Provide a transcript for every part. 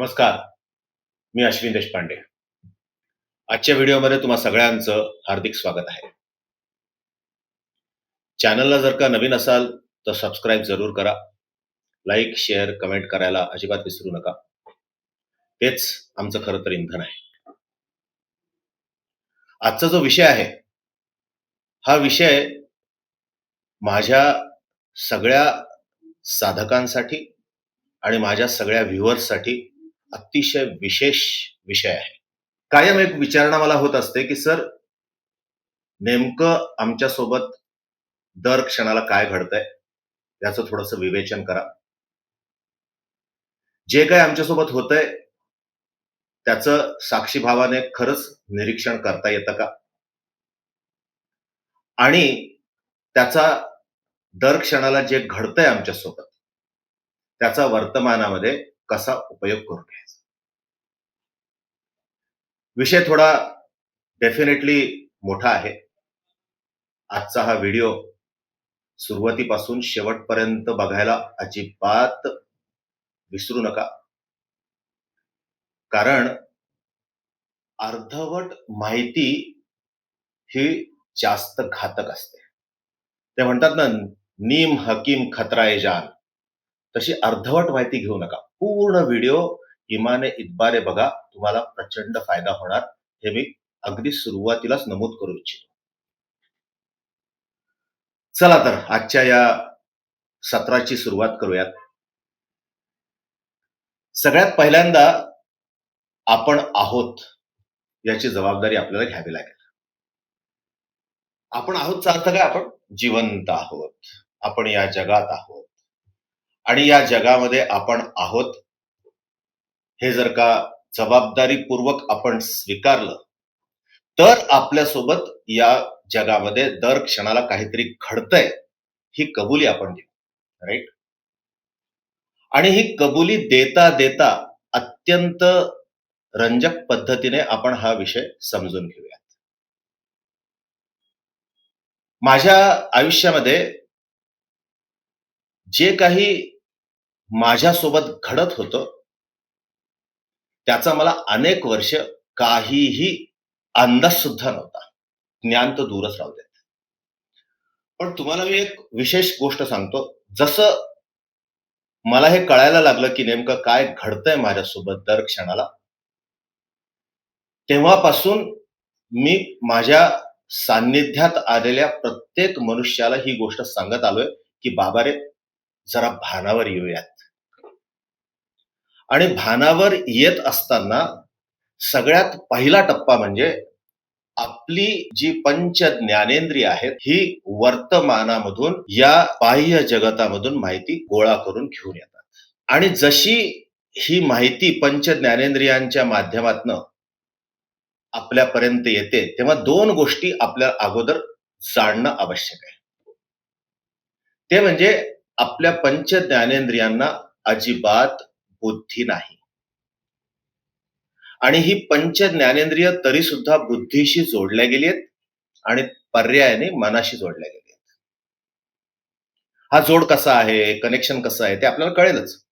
नमस्कार मी अश्विन देशपांडे. आजच्या व्हिडिओमध्ये तुम्हा सगळ्यांचं हार्दिक स्वागत आहे. चॅनलला जर का नवीन असाल तर सबस्क्राईब जरूर करा. लाईक शेअर कमेंट करायला अजिबात विसरू नका. तेच आमचं खरं तर इंधन आहे. आजचा जो विषय आहे हा विषय माझ्या सगळ्या साधकांसाठी आणि माझ्या सगळ्या व्ह्युअर्ससाठी अतिशय विशेष विषय आहे. कायम एक विचारणा मला होत असते की सर नेमकं आमच्यासोबत दर क्षणाला काय घडतंय? याचं थोडंसं विवेचन करा. जे काय आमच्यासोबत होतंय त्याचं साक्षीभावाने खरंच निरीक्षण करता येतं का? आणि त्याचा दर क्षणाला जे घडतंय आमच्यासोबत त्याचा वर्तमानामध्ये कसा उपयोग करून घ्यायचा? विषय थोडा डेफिनेटली मोठा आहे. आजचा हा व्हिडिओ सुरुवातीपासून शेवटपर्यंत बघायला अजिबात विसरू नका. कारण अर्धवट माहिती ही जास्त घातक असते. ते म्हणतात ना नीम हकीम खतराय जान. तशी अर्धवट माहिती घेऊ नका. पूर्ण व्हिडिओ इमाने इतबारे बघा तुम्हाला प्रचंड फायदा होणार. हे मी अगदी सुरुवातीलाच नमूद करू इच्छितो. चला तर आजच्या या सत्राची सुरुवात करूयात. सगळ्यात पहिल्यांदा आपण आहोत याची जबाबदारी आपल्याला घ्यावी लागेल. आपण आहोतचा अर्थ काय? आपण जिवंत आहोत. आपण या जगात आहोत. आणि या जगामध्ये आपण आहोत. हे जर का जबाबदारीपूर्वक आपण स्वीकारलं तर आपल्यासोबत या जगामध्ये दर क्षणाला काहीतरी घडतंय ही कबुली आपण देऊ. राईट आणि ही कबुली देता देता अत्यंत रंजक पद्धतीने आपण हा विषय समजून घेऊयात. माझ्या आयुष्यामध्ये जे काही माझ्यासोबत घडत होतं त्याचा मला अनेक वर्ष काहीही अंदाज सुद्धा नव्हता. ज्ञान तर दूरच राहू देत. पण तुम्हाला मी एक विशेष गोष्ट सांगतो. जसं मला हे कळायला लागलं की नेमकं काय घडतंय माझ्यासोबत दर क्षणाला तेव्हापासून मी माझ्या सान्निध्यात आलेल्या प्रत्येक मनुष्याला ही गोष्ट सांगत आलोय की बाबा रे जरा भानावर येऊयात. आणि भानावर येत असताना सगळ्यात पहिला टप्पा म्हणजे आपली जी पंच ज्ञानेंद्रिय आहेत ही वर्तमानामधून या बाह्य जगतामधून माहिती गोळा करून घेऊन येतात. आणि जशी ही माहिती पंच ज्ञानेंद्रियांच्या माध्यमातन आपल्यापर्यंत येते तेव्हा दोन गोष्टी आपल्या अगोदर जाणणं आवश्यक आहे. ते म्हणजे आपल्या पंच ज्ञानेंद्रियांना अजिबात बुद्धी नाही. आणि ही पंच ज्ञानेंद्रिय तरी सुद्धा बुद्धीशी जोडल्या गेली आहेत आणि पर्यायाने मनाशी जोडल्या गेली आहेत हा जोड कसा आहे कनेक्शन कसं आहे ते आपल्याला कळेलच.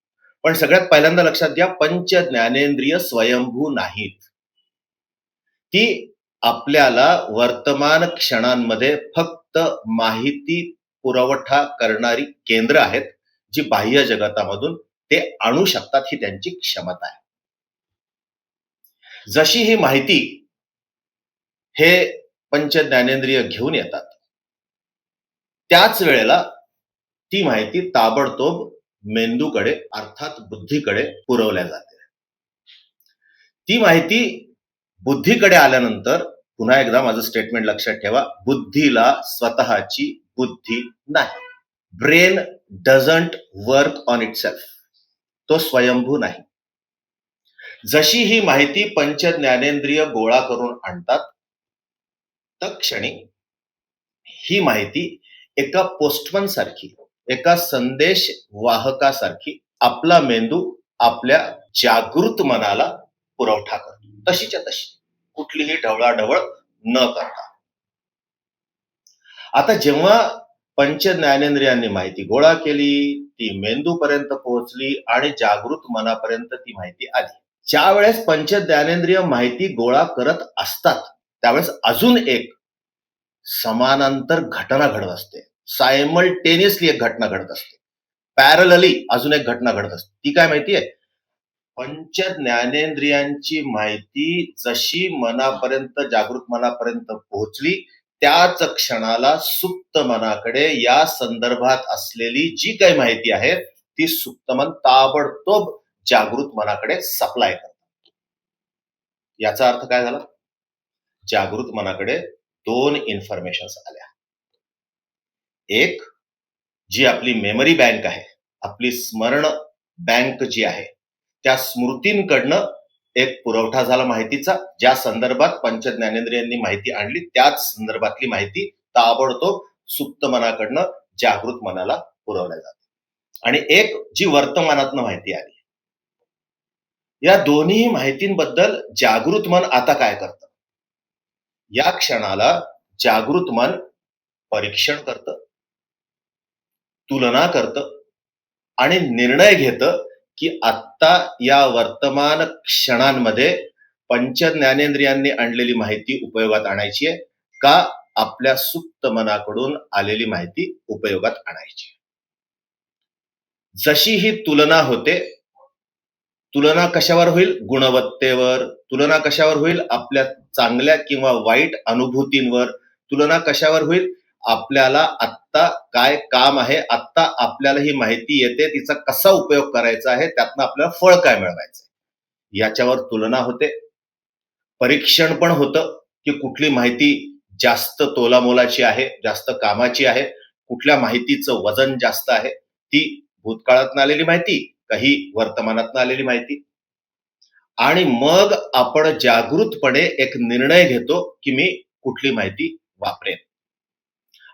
पण सगळ्यात पहिल्यांदा लक्षात घ्या पंच ज्ञानेंद्रिय स्वयंभू नाहीत. ती आपल्याला वर्तमान क्षणांमध्ये फक्त माहिती पुरवठा करणारी केंद्र आहेत जी बाह्य जगतामधून ते आणू शकतात ही त्यांची क्षमता आहे. जशी ही माहिती हे पंच ज्ञानेंद्रिय घेऊन येतात त्याच वेळेला ती माहिती ताबडतोब मेंदूकडे अर्थात बुद्धीकडे पुरवल्या जाते. ती माहिती बुद्धीकडे आल्यानंतर पुन्हा एकदा माझं स्टेटमेंट लक्षात ठेवा बुद्धीला स्वतःची बुद्धी नाही. Brain doesn't work on itself तो स्वयंभू नाही. जशी ही माहिती पंच ज्ञानेंद्रिय गोळा करून आणतात तत्क्षणी ही माहिती एका पोस्टमन सारखी एका संदेश वाहकासारखी आपला मेंदू आपल्या जागृत मनाला पुरवठा करतो. तशीच्या तशी. कुठलीही ढवळाढवळ न करता. आता जेव्हा पंच ज्ञानेंद्रियांनी माहिती गोळा केली ती मेंदूपर्यंत पोहोचली आणि जागृत मनापर्यंत ती माहिती आली. ज्या वेळेस पंच ज्ञानेंद्रिय माहिती गोळा करत असतात त्यावेळेस अजून एक समानांतर घटना घडत असते. सायमल्टेनियसली एक घटना घडत असते. पॅरलली अजून एक घटना घडत असते. ती काय माहिती आहे? पंच ज्ञानेंद्रियांची माहिती जशी मनापर्यंत जागृत मनापर्यंत पोहोचली त्याच क्षणाला सुप्त मनाकडे या संदर्भात असलेली जी काही माहिती आहे ती सुप्त मन ताबडतोब जागृत मनाकडे सप्लाय करतात. याचा अर्थ काय झाला? जागृत मनाकडे दोन इन्फॉर्मेशन आल्या. एक जी आपली मेमरी बँक आहे आपली स्मरण बँक जी आहे त्या स्मृतींकडनं एक पुरवठा झाला माहितीचा. ज्या संदर्भात पंच ज्ञानेंद्रियांनी माहिती आणली त्याच संदर्भातली माहिती ताबडतोब सुप्त मनाकडनं जागृत मनाला पुरवल्या जाते. आणि एक जी वर्तमानातनं माहिती आली. या दोन्ही माहितींबद्दल जागृत मन आता काय करतं? या क्षणाला जागृत मन परीक्षण करतं तुलना करतं आणि निर्णय घेतं की आत्ता या वर्तमान क्षणांमध्ये पंच ज्ञानेंद्रियांनी आणलेली माहिती उपयोगात आणायची आहे का आपल्या सुप्त मनाकडून आलेली माहिती उपयोगात आणायची जशी ही तुलना होते तुलना कशावर होईल? गुणवत्तेवर. तुलना कशावर होईल? आपल्या चांगल्या किंवा वाईट अनुभूतींवर. तुलना कशावर होईल? आपल्याला आत्ता काय काम आहे आत्ता आपल्याला ही माहिती येते तिचा कसा उपयोग करायचा आहे त्यातनं आपल्याला फळ काय मिळवायचं याच्यावर तुलना होते. परीक्षण पण होतं की कुठली माहिती जास्त तोलामोलाची आहे जास्त कामाची आहे कुठल्या माहितीचं वजन जास्त आहे ती भूतकाळातनं आलेली माहिती काही वर्तमानातनं आलेली माहिती. आणि मग आपण जागृतपणे एक निर्णय घेतो की मी कुठली माहिती वापरेन.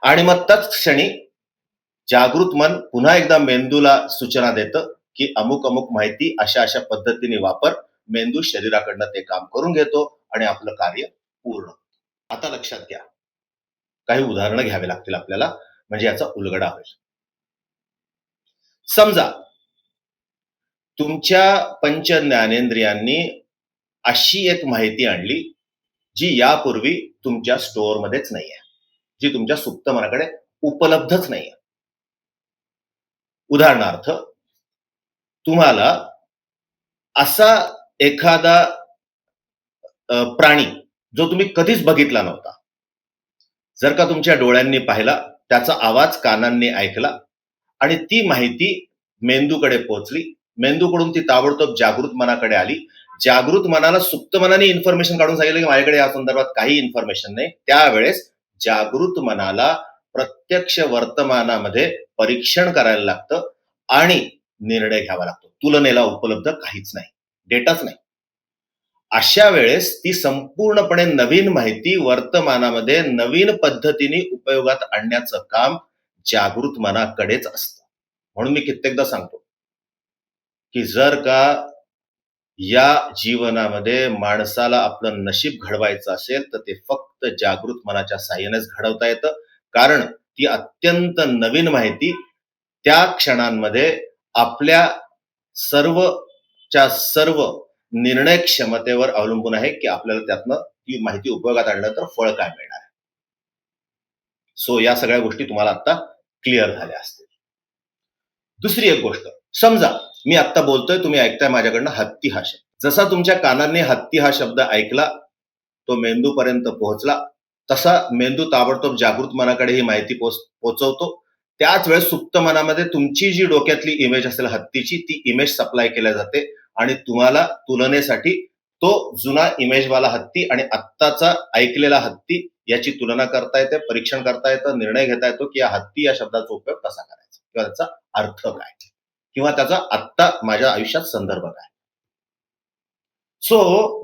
आणि मग तत्च क्षणी जागृत मन पुन्हा एकदा मेंदूला सूचना देतं की अमुक अमुक माहिती अशा अशा पद्धतीने वापर. मेंदू शरीराकडनं ते काम करून घेतो आणि आपलं कार्य पूर्ण आता लक्षात घ्या. काही उदाहरणं घ्यावे लागतील आपल्याला. म्हणजे याचा उलगडा होईल. समजा तुमच्या पंच ज्ञानेंद्रियांनी अशी एक माहिती आणली जी यापूर्वी तुमच्या स्टोअरमध्येच नाही आहे जी तुमच्या सुप्त मनाकडे उपलब्धच नाही उदाहरणार्थ तुम्हाला असा एखादा प्राणी जो तुम्ही कधीच बघितला नव्हता. जर का तुमच्या डोळ्यांनी पाहिला त्याचा आवाज कानांनी ऐकला आणि ती माहिती मेंदूकडे पोहोचली मेंदूकडून ती ताबडतोब जागृत मनाकडे आली. जागृत मनाला सुप्त मनाने इन्फॉर्मेशन काढून सांगितलं की माझ्याकडे या संदर्भात काही इन्फॉर्मेशन नाही. त्यावेळेस जागृत मनाला प्रत्यक्ष वर्तमानामध्ये परीक्षण करायला लागतं आणि निर्णय घ्यावा लागतो. तुलनेला उपलब्ध काहीच नाही. डेटाच नाही. अशा वेळेस ती संपूर्णपणे नवीन माहिती वर्तमानामध्ये नवीन पद्धतीने उपयोगात आणण्याचं काम जागृत मनाकडेच असतं. म्हणून मी कित्येकदा सांगतो की जर का या जीवनामध्ये माणसाला आपलं नशीब घडवायचं असेल तर ते फक्त जागृत मनाच्या साह्यानेच घडवता येतं. कारण ती अत्यंत नवीन माहिती त्या क्षणांमध्ये आपल्या सर्वच्या सर्व निर्णय क्षमतेवर अवलंबून आहे की आपल्याला त्यातनं ती माहिती उपयोगात आणलं तर फळ काय मिळणार आहे. सो या सगळ्या गोष्टी तुम्हाला आता क्लिअर झाल्या असतील. दुसरी एक गोष्ट. समजा मी आत्ता बोलतोय तुम्ही ऐकताय माझ्याकडनं हत्ती हा शब्द. जसा तुमच्या कानाने हत्ती हा शब्द ऐकला तो मेंदूपर्यंत पोहोचला तसा मेंदू ताबडतोब जागृत मनाकडे ही माहिती पोच पोचवतो. त्याच वेळेस सुप्त मनामध्ये तुमची जी डोक्यातली इमेज असेल हत्तीची ती इमेज सप्लाय केल्या जाते आणि तुम्हाला तुलनेसाठी तो जुना इमेजवाला हत्ती आणि आत्ताचा ऐकलेला हत्ती याची तुलना करता येते परीक्षण करता येतं निर्णय घेता येतो की या हत्ती या शब्दाचा उपयोग कसा करायचा? किंवा त्याचा अर्थ काय? किंवा त्याचा आत्ता माझ्या आयुष्यात संदर्भ काय? सो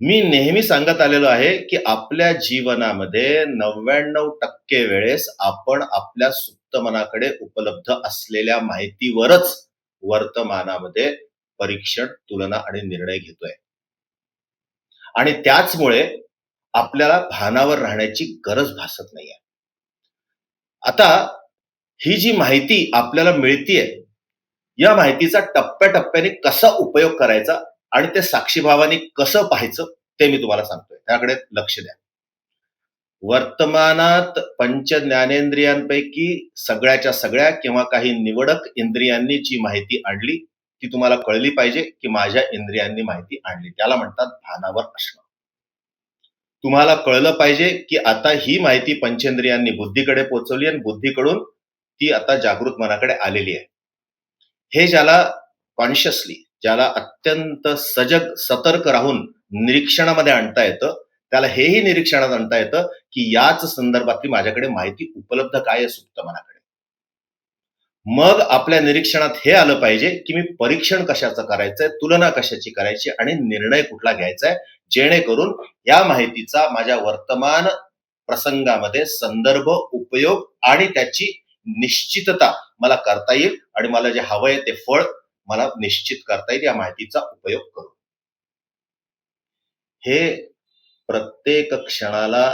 मी नेहमी सांगत आलेलो आहे की आपल्या जीवनामध्ये नव्याण्णव टक्के वेळेस आपण आपल्या सुप्त मनाकडे उपलब्ध असलेल्या माहितीवरच वर्तमानामध्ये परीक्षण तुलना आणि निर्णय घेतोय. आणि त्याचमुळे आपल्याला भानावर राहण्याची गरज भासत नाहीये. आता ही जी माहिती आपल्याला मिळतीये या माहितीचा टप्प्याटप्प्याने कसा उपयोग करायचा आणि ते साक्षीभावाने कसं पाहायचं ते मी तुम्हाला सांगतोय. त्याकडे लक्ष द्या. वर्तमानात पंच ज्ञानेंद्रियांपैकी सगळ्याच्या सगळ्या किंवा काही निवडक इंद्रियांनी जी माहिती आणली ती तुम्हाला कळली पाहिजे की माझ्या इंद्रियांनी माहिती आणली. त्याला म्हणतात भानावर असणं तुम्हाला कळलं पाहिजे की आता ही माहिती पंचेंद्रियांनी बुद्धीकडे पोहोचवली आणि बुद्धीकडून ती आता जागृत मनाकडे आलेली आहे. हे ज्याला कॉन्शियसली ज्याला अत्यंत सजग सतर्क राहून निरीक्षणामध्ये आणता येतं त्याला हेही निरीक्षणात आणता येतं की याच संदर्भातली माझ्याकडे माहिती उपलब्ध काय आहे सुप्त मनाकडे. मग आपल्या निरीक्षणात हे आलं पाहिजे की मी परीक्षण कशाचं करायचंय तुलना कशाची करायची आणि निर्णय कुठला घ्यायचा आहे जेणेकरून या माहितीचा माझ्या वर्तमान प्रसंगामध्ये संदर्भ उपयोग आणि त्याची निश्चितता मला करता येईल आणि मला जे हवंय ते फळ मला निश्चित करता येईल या माहितीचा उपयोग करू हे प्रत्येक क्षणाला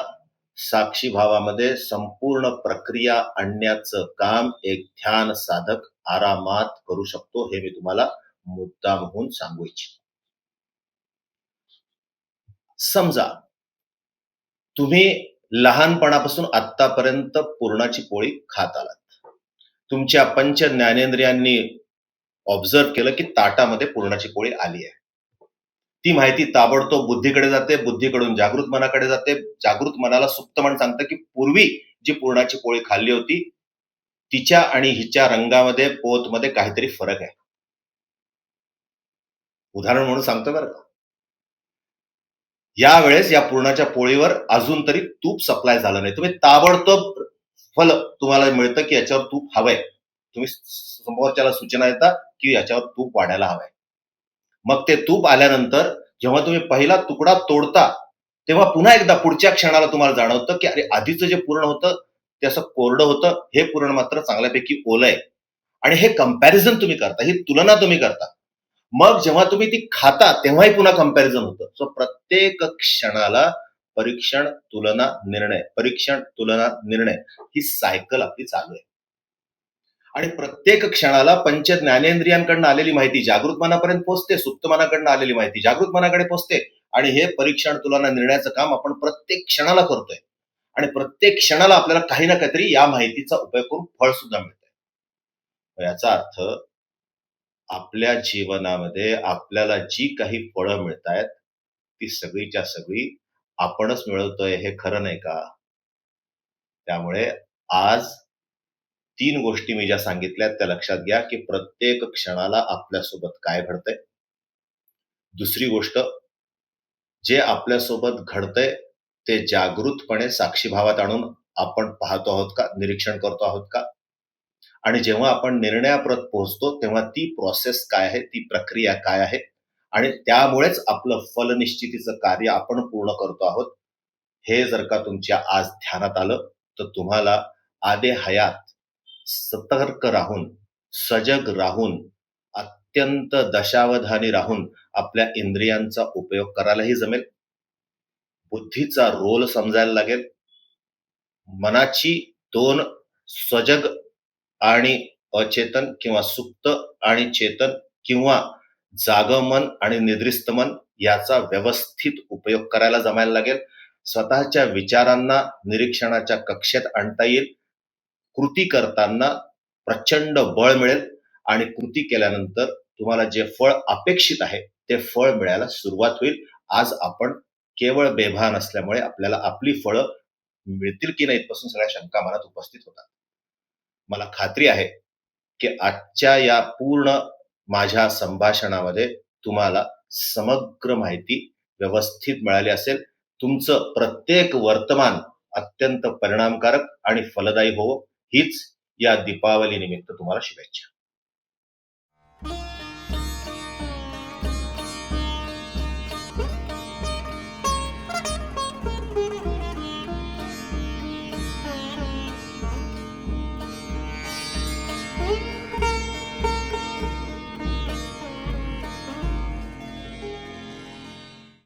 साक्षी भावामध्ये संपूर्ण प्रक्रिया आणण्याचं काम एक ध्यान साधक आरामात करू शकतो हे मी तुम्हाला मुद्दाम होऊन सांगू इच्छितो. समजा तुम्ही लहानपणापासून आतापर्यंत पूर्णाची पोळी खात आलात. तुमच्या पंच ज्ञानेंद्रियांनी ऑब्झर्व केलं की ताटामध्ये पूर्णाची पोळी आली आहे. ती माहिती ताबडतोब बुद्धीकडे जाते बुद्धीकडून जागृत मनाकडे जाते. जागृत मनाला सुप्त मन सांगतं की पूर्वी जी पूर्णाची पोळी खाल्ली होती तिच्या आणि हिच्या रंगामध्ये पोतमध्ये काहीतरी फरक आहे. उदाहरण म्हणून सांगतो बरं का. यावेळेस या पूर्णाच्या पोळीवर अजून तरी तूप सप्लाय झालं नाही. तुम्ही ताबडतोब फल तुम्हाला मिळतं की याच्यावर तूप हवंय. तुम्ही समोरच्याला सूचना देता की याच्यावर तूप वाढायला हवंय. मग ते तूप आल्यानंतर जेव्हा तुम्ही पहिला तुकडा तोडता तेव्हा पुन्हा एकदा पुढच्या क्षणाला तुम्हाला जाणवतं की अरे आधीचं जे पूर्ण होतं ते असं कोरडं होतं हे पूर्ण मात्र चांगल्यापैकी ओलं आहे आणि हे कंपॅरिझन तुम्ही करता ही तुलना तुम्ही करता. मग जेव्हा तुम्ही ती खाता तेव्हाही पुन्हा कंपॅरिझन होतं. सो प्रत्येक क्षणाला परीक्षण तुलना निर्णय. परीक्षण तुलना निर्णय ही सायकल आपली चालू आहे. आणि प्रत्येक क्षणाला पंच ज्ञानेंद्रियांकडनं आलेली माहिती जागृत मनापर्यंत पोहोचते सुप्त मनाकडनं आलेली माहिती जागृत मनाकडे पोहोचते आणि हे परीक्षण तुलना निर्णयाचं काम आपण प्रत्येक क्षणाला करतोय. आणि प्रत्येक क्षणाला आपल्याला काही ना काहीतरी या माहितीचा उपयोग करून फळ सुद्धा मिळतंय. याचा अर्थ आपल्या जीवनामध्ये आपल्याला जी काही फळं मिळत आहेत ती सगळीच्या सगळी आपणच मिळवतोय हे खरं नाही का? त्यामुळे आज तीन गोष्टी मी ज्या सांगितल्या त्या लक्षात घ्या की प्रत्येक क्षणाला आपल्यासोबत काय घडतंय. दुसरी गोष्ट जे आपल्यासोबत घडतंय ते जागृतपणे साक्षीभावात आणून आपण पाहतो आहोत का? निरीक्षण करतो आहोत का? आणि जेव्हा आपण निर्णयाप्रत पोहोचतो तेव्हा ती प्रोसेस काय आहे? ती प्रक्रिया काय आहे? आणि त्यामुळेच आपलं फलनिश्चितीचं कार्य आपण पूर्ण करतो आहोत. हे जर का तुमच्या आज ध्यानात आलं तर तुम्हाला आदे हयात सतर्क राहून सजग राहून अत्यंत दशावधानी राहून आपल्या इंद्रियांचा उपयोग करायलाही जमेल. बुद्धीचा रोल समजायला लागेल. मनाची दोन सजग आणि अचेतन किंवा सुप्त आणि चेतन किंवा जागमन आणि निद्रिस्त मन याचा व्यवस्थित उपयोग करायला जमायला लागेल. स्वतःच्या विचारांना निरीक्षणाच्या कक्षेत आणता येईल. कृती करताना प्रचंड बळ मिळेल आणि कृती केल्यानंतर तुम्हाला जे फळ अपेक्षित आहे ते फळ मिळायला सुरुवात होईल. आज आपण केवळ बेभान असल्यामुळे आपल्याला आपली फळं मिळतील की नाही इथपासून सगळ्या शंका मनात उपस्थित होतात. मला खात्री आहे की आजच्या या पूर्ण माझ्या संभाषणामध्ये तुम्हाला समग्र माहिती व्यवस्थित मिळाली असेल. तुमचं प्रत्येक वर्तमान अत्यंत परिणामकारक आणि फलदायी होवो हीच या दीपावली निमित्त तुम्हाला शुभेच्छा.